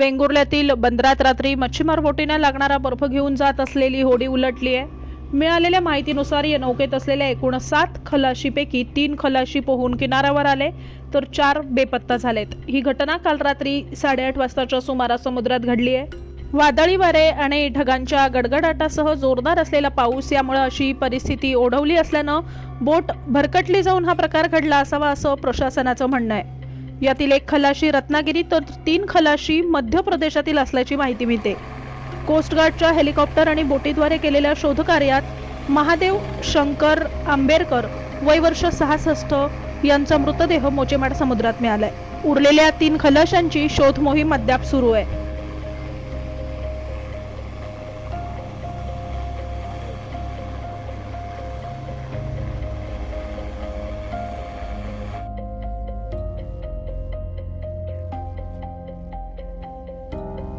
वेंगुर्ल्यातील बंदरात रात्री मच्छीमार बोटीने लागणारा बर्फ घेऊन जात असलेली होडी उलटली आहे. मिळालेल्या माहितीनुसार या नौकेत असलेल्या एकूण सात खलाशीपैकी तीन खलाशी पोहून किनाऱ्यावर आले तर चार बेपत्ता झालेत. ही घटना काल रात्री साडेआठ वाजताच्या सुमारास समुद्रात घडली आहे. वादळी वारे आणि ढगांच्या गडगडाटासह जोरदार असलेला पाऊस यामुळे अशी परिस्थिती ओढवली असल्यानं बोट भरकटली जाऊन हा प्रकार घडला असावा असं प्रशासनाचं म्हणणं आहे. यातील एक खलाशी रत्नागिरी तर तीन खलाशी मध्य प्रदेशातील असल्याची माहिती मिळते. कोस्टगार्डच्या हेलिकॉप्टर आणि बोटीद्वारे केलेल्या शोधकार्यात महादेव शंकर आंबेरकर वय वर्ष सहासष्ट यांचा मृतदेह मोचेमाड समुद्रात मिळालाय. उरलेल्या तीन खलाशांची शोध मोहीम अद्याप सुरू आहे.